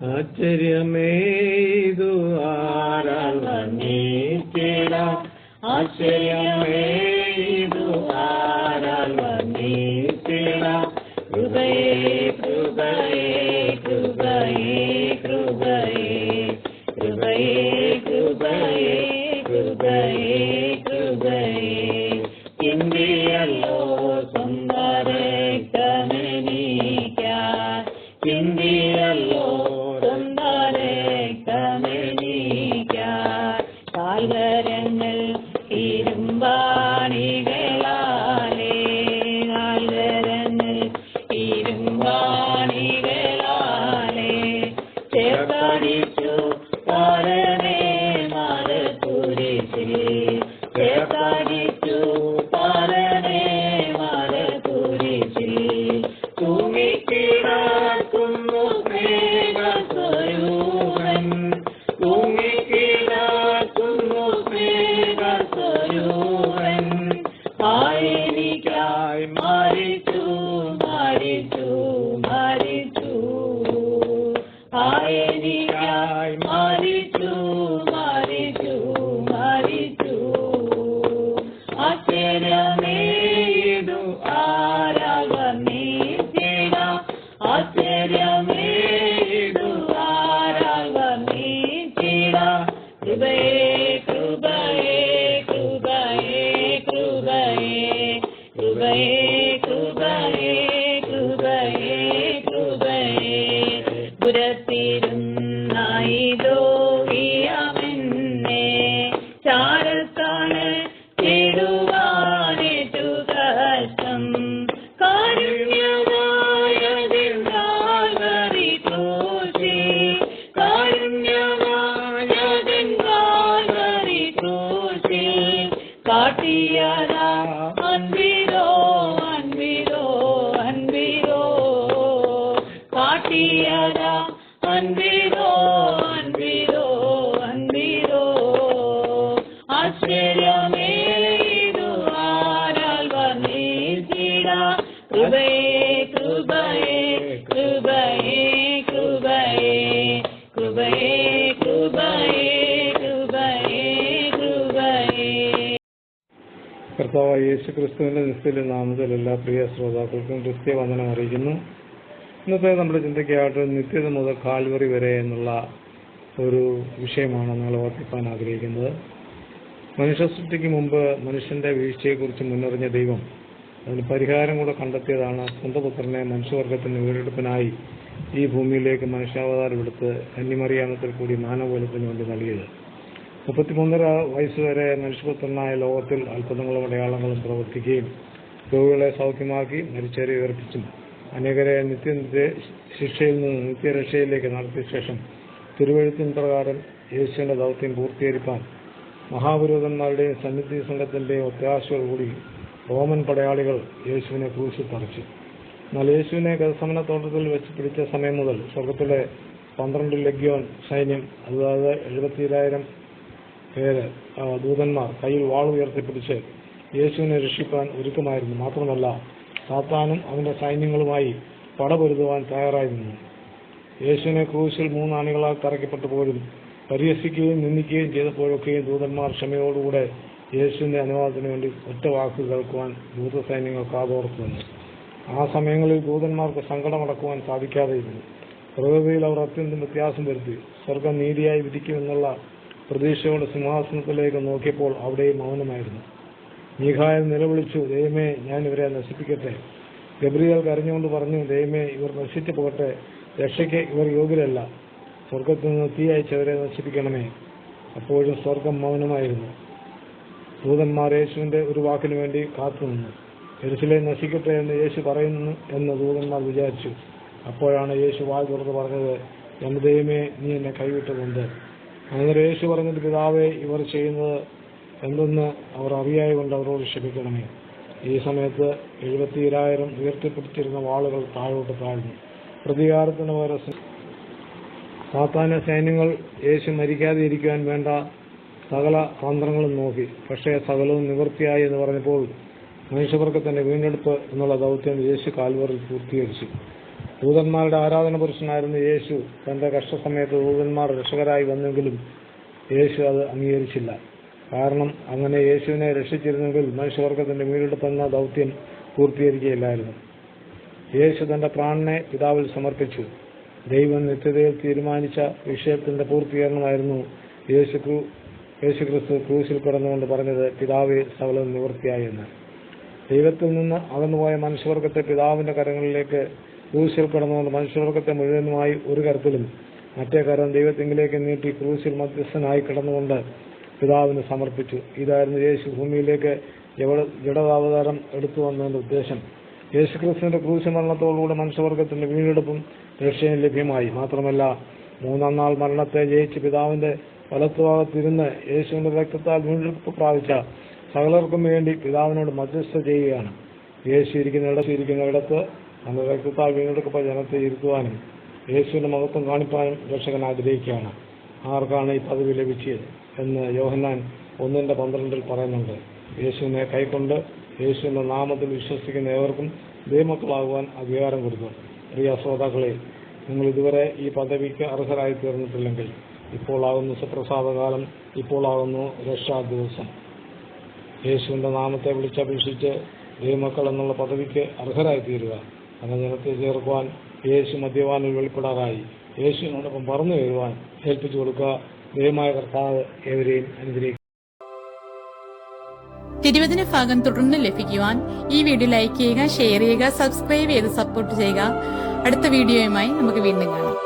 ആശ്ചര്യമേ ഇതു ആരാൽ വർണിച്ചിടാം ആശ്ചര്യമേ ഇതു ആരാൽ വർണിച്ചിടാം കൃപയേ കൃപയേ കൃപയേ കൃപയേ കൃപയേ കൃപയേ കൃപയേ കൃപയേ ഇന്ത്യയല്ലോ பரணித்து பரணே കൃപയേ കൃപയേ കൃപയേ കൃപയേ കൃപയേ കൃപയേ കൃപയേ കർത്താവായ യേശു ക്രിസ്തുവിന്റെ നിശ്ചല നാമത്തിൽ എല്ലാ പ്രിയ ശ്രോതാക്കൾക്കും ക്രിസ്ത്യ വന്ദനം അറിയിക്കുന്നു. ഇന്നത്തെ നമ്മുടെ ചിന്തയ്ക്കായിട്ട് നിത്യത മുതൽ കാൽവറി വരെ എന്നുള്ള ഒരു വിഷയമാണ് നിങ്ങൾ ഓർപ്പിക്കാൻ ആഗ്രഹിക്കുന്നത്. മനുഷ്യ സൃഷ്ടിക്ക് മുമ്പ് മനുഷ്യന്റെ വീഴ്ചയെക്കുറിച്ച് മുന്നറിഞ്ഞ ദൈവം അതിന് പരിഹാരം കൂടെ കണ്ടെത്തിയതാണ് സ്വന്തം പുത്രനെ മനുഷ്യവർഗത്തിന് വീണ്ടെടുപ്പിനായി ഈ ഭൂമിയിലേക്ക് മനുഷ്യാവതാരം എടുത്ത് കന്നിമറിയാമത്തിൽ കൂടി മാനവകുലത്തിന് വേണ്ടി നൽകിയത്. മുപ്പത്തിമൂന്നര വയസ്സുവരെ മനുഷ്യപുത്രനായ ലോകത്തിൽ അത്ഭുതങ്ങളും അടയാളങ്ങളും പ്രവർത്തിക്കുകയും രോഗികളെ സൗഖ്യമാക്കി മരിച്ചവരെ ഉയർപ്പിച്ചും അനേകരെ നിത്യ ശിക്ഷയിൽ നിന്ന് നിത്യരക്ഷയിലേക്ക് നടത്തിയ ശേഷം തിരുവഴുത്തിൻ പ്രകാരം യേശുവിന്റെ ദൗത്യം പൂർത്തീകരിക്കാൻ മഹാപുരോധന്മാരുടെയും സന്നിധി സംഘത്തിന്റെയും ഒത്താശയോടുകൂടി റോമൻ പടയാളികൾ യേശുവിനെ ക്രൂശിൽ തറച്ചു എന്നാൽ യേശുവിനെ ഗതസമന തോട്ടത്തിൽ വെച്ച് പിടിച്ച സമയം മുതൽ സ്വർഗത്തിലെ പന്ത്രണ്ട് ലഗ്യോൻ സൈന്യം അതായത് എഴുപത്തിരായിരം പേര് ദൂതന്മാർ കയ്യിൽ വാൾ ഉയർത്തിപ്പിടിച്ച് യേശുവിനെ രക്ഷിക്കാൻ ഒരുക്കമായിരുന്നു. മാത്രമല്ല സാത്താനും അവന്റെ സൈന്യങ്ങളുമായി പടപൊരുതുവാൻ തയ്യാറായി നിന്നു യേശുവിനെ ക്രൂശിൽ മൂന്നാണികളാൽ തറയ്ക്കപ്പെട്ടു പോലും പരിഹസിക്കുകയും നിന്ദിക്കുകയും ചെയ്തപ്പോഴൊക്കെയും ദൂതന്മാർ ക്ഷമയോടുകൂടെ യേശുവിന്റെ അനുവാദത്തിന് വേണ്ടി ഒറ്റ വാക്ക് കേൾക്കുവാൻ ദൂതസൈന്യങ്ങൾ കാതോർത്തു നിന്നു ആ സമയങ്ങളിൽ ദൂതന്മാർക്ക് സങ്കടമടക്കുവാൻ സാധിക്കാതെയിരുന്നു. പ്രകൃതിയിൽ അവർ അത്യന്തം വ്യത്യാസം വരുത്തി. സ്വർഗം നീതിയായി വിധിക്കുമെന്നുള്ള പ്രതീക്ഷയോടെ സിംഹാസനത്തിലേക്ക് നോക്കിയപ്പോൾ അവിടെയും മൗനമായിരുന്നു. മീഖായൽ നിലവിളിച്ചു ദൈവമേ ഞാൻ ഇവരെ നശിപ്പിക്കട്ടെ. ഗബ്രിയൽ കരഞ്ഞുകൊണ്ട് പറഞ്ഞു ദൈവമേ ഇവർ നശിച്ചു പോകട്ടെ രക്ഷയ്ക്ക് ഇവർ യോഗ്യരല്ല. സ്വർഗത്തിൽ നിന്ന് തീ അയച്ചവരെ നശിപ്പിക്കണമേ. അപ്പോഴും സ്വർഗം മൗനമായിരുന്നു. ദൂതന്മാർ യേശുവിന്റെ ഒരു വാക്കിനു വേണ്ടി കാത്തുനിന്നു. എരിശിലെ നശിക്കട്ടെ എന്ന് യേശു പറയുന്നു എന്ന് ദൂതന്മാർ വിചാരിച്ചു. അപ്പോഴാണ് യേശു വാൽ തുറന്ന് പറഞ്ഞത് എന്റെ ദൈവമേ നീ എന്നെ കൈവിട്ടതുണ്ട്. അങ്ങനെ യേശു പറഞ്ഞത് പിതാവേ ഇവർ ചെയ്യുന്നത് എന്തെന്ന് അവർ അറിയായ കൊണ്ട് അവരോട് ക്ഷമിക്കണമേ. ഈ സമയത്ത് എഴുപത്തിയേഴായിരം ഉയർത്തിപ്പിടിച്ചിരുന്ന വാളുകൾ താഴോട്ട് താഴ്ന്നു. പ്രതികാരത്തിന് പകരം സാത്താന സൈന്യങ്ങൾ യേശു മരിക്കാതെ ഇരിക്കുവാൻ വേണ്ട സകല തന്ത്രങ്ങളും നോക്കി. പക്ഷേ സകലവും നിവൃത്തിയായി എന്ന് പറഞ്ഞപ്പോൾ മനുഷ്യവർഗത്തിന്റെ വീണ്ടെടുപ്പ് എന്നുള്ള ദൗത്യം യേശു കാൽവറിൽ പൂർത്തീകരിച്ചു. ദൂതന്മാരുടെ ആരാധന പുരുഷനായിരുന്ന യേശു തന്റെ കഷ്ടസമയത്ത് ദൂതന്മാർ രക്ഷകരായി വന്നെങ്കിലും യേശു അത് അംഗീകരിച്ചില്ല. കാരണം അങ്ങനെ യേശുവിനെ രക്ഷിച്ചിരുന്നെങ്കിൽ മനുഷ്യവർഗത്തിന്റെ വീണ്ടെടുപ്പെന്ന ദൗത്യം പൂർത്തീകരിക്കുകയില്ലായിരുന്നു. യേശു തന്റെ പ്രാണനെ പിതാവിൽ സമർപ്പിച്ചു. ദൈവം നിത്യതയിൽ തീരുമാനിച്ച വിഷയത്തിന്റെ പൂർത്തീകരണമായിരുന്നു യേശു ക്രിസ്തു യേശുക്രിസ്തു ക്രൂശിൽ കിടന്നുകൊണ്ട് പറഞ്ഞത് പിതാവെ സകലം നിവൃത്തിയായി എന്ന്. ദൈവത്തിൽ നിന്ന് അകന്നുപോയ മനുഷ്യവർഗത്തെ പിതാവിന്റെ കരങ്ങളിലേക്ക് ക്രൂശിൽ കിടന്നുകൊണ്ട് മനുഷ്യവർഗത്തെ മുഴുവനുമായി ഒരു കരത്തിലും മറ്റേ കരം ദൈവത്തിങ്കിലേക്ക് നീട്ടി ക്രൂശിൽ മധ്യസ്ഥനായി കിടന്നുകൊണ്ട് പിതാവിന് സമർപ്പിച്ചു. ഇതായിരുന്നു യേശു ഭൂമിയിലേക്ക് ജഡതാവതാരം എടുത്തു വന്നതിന്റെ ഉദ്ദേശം. യേശുക്രിസ്തുവിന്റെ ക്രൂശ് മരണത്തോടുകൂടെ മനുഷ്യവർഗത്തിന്റെ വീണ്ടെടുപ്പും രക്ഷയും ലഭ്യമായി. മാത്രമല്ല മൂന്നാം നാൾ മരണത്തെ ജയിച്ച് പിതാവിന്റെ വലത്തുഭാഗത്തിരുന്ന് യേശുവിന്റെ രക്തത്താൽ വീണ്ടെടുപ്പ് പ്രാപിച്ച സകലർക്കും വേണ്ടി പിതാവിനോട് മധ്യസ്ഥ ചെയ്യുകയാണ്. യേശു ഇരിക്കുന്ന ഇടത്ത് ഇരിക്കുന്ന ഇടത്ത് തന്റെ രക്തത്താൽ വീണ്ടെടുക്കപ്പെട്ട ജനത്തെ ഇരുത്തുവാനും യേശുവിന്റെ മഹത്വം കാണിപ്പാനും രക്ഷകൻ ആഗ്രഹിക്കുകയാണ്. ആർക്കാണ് ഈ പദവി ലഭിച്ചത്? എന്ന് യോഹന്നാൻ ഒന്നിന്റെ പന്ത്രണ്ടിൽ പറയുന്നുണ്ട്. യേശുവിനെ കൈക്കൊണ്ട് യേശുവിന്റെ നാമത്തിൽ വിശ്വസിക്കുന്ന ഏവർക്കും ദൈവമക്കളാകുവാൻ അധികാരം കൊടുക്കും പ്രിയ ശ്രോതാക്കളെ നിങ്ങൾ ഇതുവരെ ഈ പദവിക്ക് അർഹരായി തീർന്നിട്ടില്ലെങ്കിൽ ഇപ്പോളാകുന്നു സുപ്രസാദകാലം ഇപ്പോളാകുന്നു രക്ഷാ ദിവസം യേശുവിന്റെ നാമത്തെ വിളിച്ചപേക്ഷിച്ച് ദൈവമക്കൾ എന്നുള്ള പദവിക്ക് അർഹരായി തീരുക. അനജനത്തെ ജനത്തെ ചേർക്കുവാൻ യേശു മദ്യപാനിൽ വെളിപ്പെടാറായി. യേശുവിനോടൊപ്പം പറഞ്ഞു തരുവാൻ ഏൽപ്പിച്ചു കൊടുക്കുക. ദൈവമായ കർത്താവ് ഏവരെയും അനുഗ്രഹിക്കും തിരുവചന ഭാഗം തുടർന്ന് ലഭിക്കുവാൻ ഈ വീഡിയോ ലൈക്ക് ചെയ്യുക ഷെയർ ചെയ്യുക സബ്സ്ക്രൈബ് ചെയ്ത് സപ്പോർട്ട് ചെയ്യുക. അടുത്ത വീഡിയോയുമായി നമുക്ക് വീണ്ടും കാണാം.